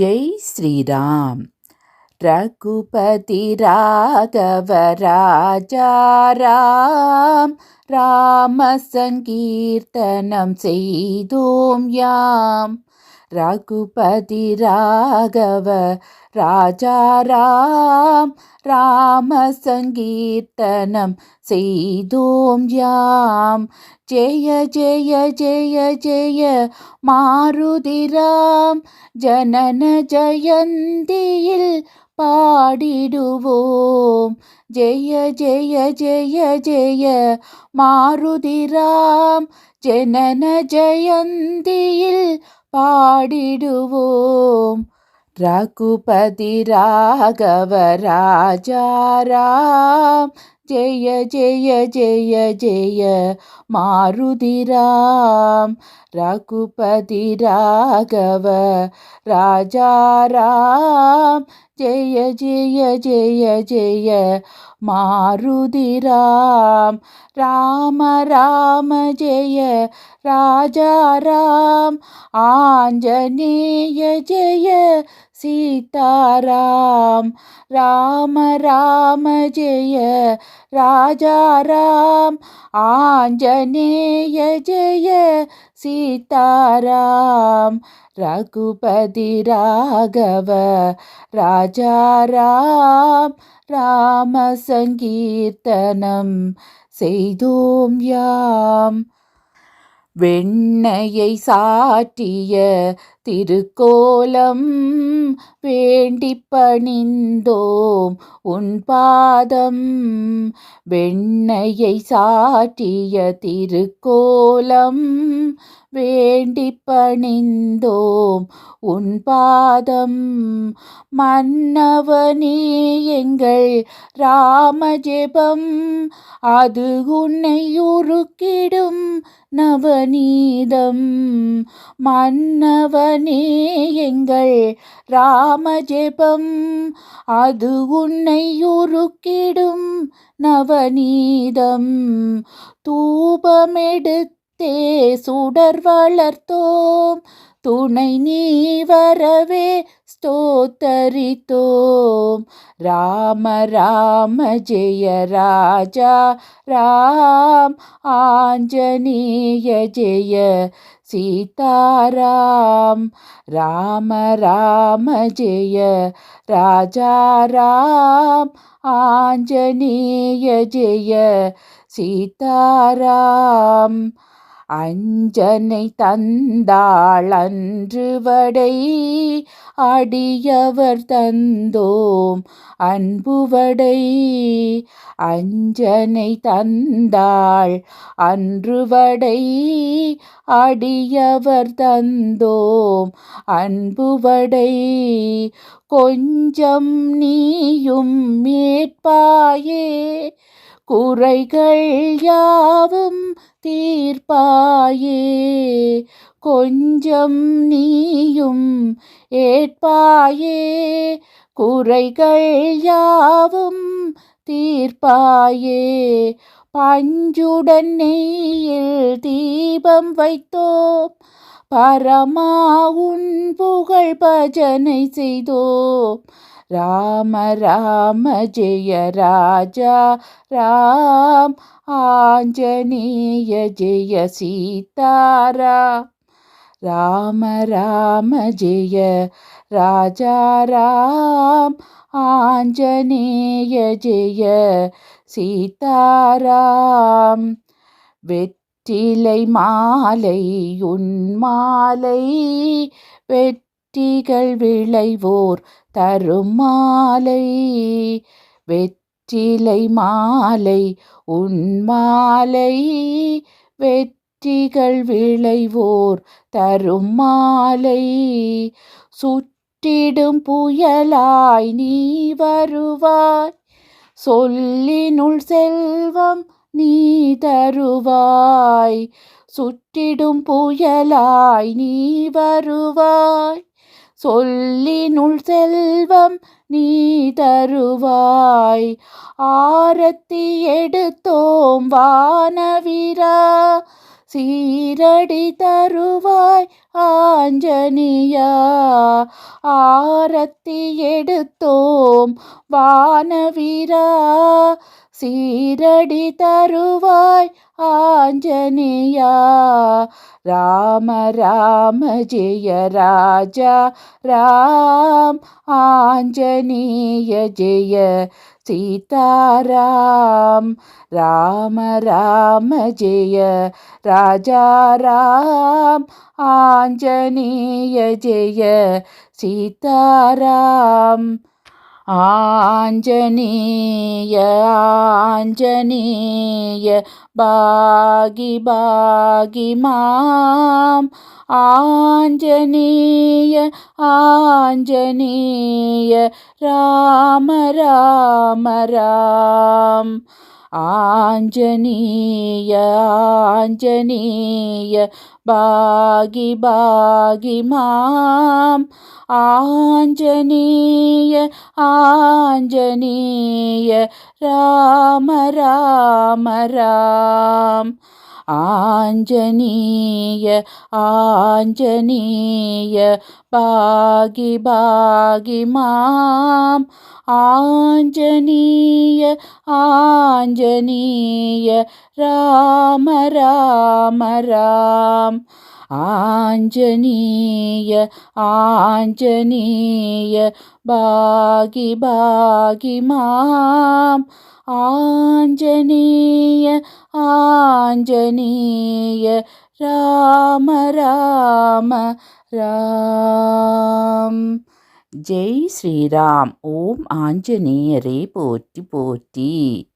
ஜெய் ஸ்ரீராம். ரகுபதி ராகவ ராஜாராம் ராம சங்கீர்த்தனம் செய்தோம் யாம். ரகுபதி ராகவ ராஜாராம் ராம சங்கீர்த்தனம் செய்தோம் யாம். ஜெய ஜெய ஜெய ஜெய மாருதிராம் ஜனன ஜயந்தியில் பாடிடுவோம். ஜெய ஜெய ஜெய ஜெய மாருதிராம் ஜனன ஜெயந்தியில் பாடிடுவோம். ரகுபதி ராகவ ராஜாராம் ஜெய ஜெய ஜெய ஜெய மாருதிராம் ரகுபதி ராகவ ராஜாராம் ஜெய ஜெய ஜெய ஜெய. மாருதிராம் ராம ராம ஜெய. ராஜாராம் ஆஞ்சநேய ஜெய. சீதாராம் ராம. ராம ஜெய. ராஜாராம் ஆஞ்சநேய ஜெய. சீதாராம் ரகுபதி ராகவ ராஜாராம் ராம சங்கீர்த்தனம் செய்தோம் யாம். வெண்ணையை சாற்றிய திருக்கோலம் வேண்டி பணிந்தோம் உன் பாதம். வெண்ணையை சாற்றிய திருக்கோலம் வேண்டி பணிந்தோம் உன் பாதம். மன்னவனே எங்கள் ராமஜெபம் அது உன்னை உருக்கி நவநீதம். மன்னவனே எங்கள் ராமஜெபம். அது உன்னை உருக்கிடும் நவநீதம். தூபமெடுத்தே தே சுடர் வளர்த்தோம். துணை நீ வரவே ஸ்தோத்தரித்தோம். ராம ராம ஜெய ராஜா ராம் ஆஞ்சநேய ஜெய சீதாராம் ராம ராம ஜெய ராஜா ராம் ஆஞ்சநேய ஜெய சீதாராம் அஞ்சனை தந்தாளன்று வடை அடியவர் தந்தோம் அன்புவடை அஞ்சனை தந்தாள் அன்று வடை அடியவர் தந்தோம் அன்புவடை கொஞ்சம் நீயும் மேற்பாயே குறைகள் யாவும் தீர்ப்பாயே. கொஞ்சம் நீயும் ஏற்பாயே. குறைகள் யாவும் தீர்ப்பாயே. பஞ்சுடன் நெய்யில் தீபம் வைத்தோம். பரமா உன் புகழ் பஜனை செய்தோம். ராம ராம ஜெய ராஜா ராம் ஆஞ்சநேய ஜெய சீதாரா ராம ராம ஜெய ராஜா ராம் ஆஞ்சநேய ஜெய சீதாராம் வெற்றிலை மாலை உன் மாலை வெற்றி வெற்றிகள் விளைவோர் தரும் மாலை. வெற்றிலை மாலை உன் மாலை. வெற்றிகள் விளைவோர் தரும் மாலை. சுற்றிடும் புயலாய் நீ வருவாய். சொல்லினுள் செல்வம் நீ தருவாய். சுற்றிடும் புயலாய் நீ வருவாய். சொல்லினுள் செல்வம் நீ தருவாய். ஆரத்தி எடுத்தோம் வானவிரா சீரடி தருவாய் ஆஞ்சனியா ஆரத்தி எடுத்தோம் வானவிரா சீரடி தருவாய் ஆஞ்சனியா ராம ராம ஜெய ராஜா ராம் ஆஞ்சநேய ஜெய சீதாராம் ராம ராம ஜெய ராஜா ராம் ஆஞ்சநேய ஜெய சீதாராம் आञ्जनीय आञ्जनीय य बगी माम्। आञ्जनीय आञ्जनीय राम राम राम। आञ्जनीय आञ्जनीय बगी बागी माम्। आञ्जनीय आञ्जनीय राम राम राम। ராம் ஆஞ்சநேய ஆஞ்சநேய பாகி பாகி மாம் ஆஞ்சநேய ஆஞ்சநேய ராம ராம ராம் ஆஞ்சநேய ஆஞ்சநேய பாகி பாகி மாம் ஆஞ்சநேய ஆஞ்சநேய ராம ராம ராம். ஜெய் ஸ்ரீராம். ஓம் ஆஞ்சநேயரே போற்றி போற்றி.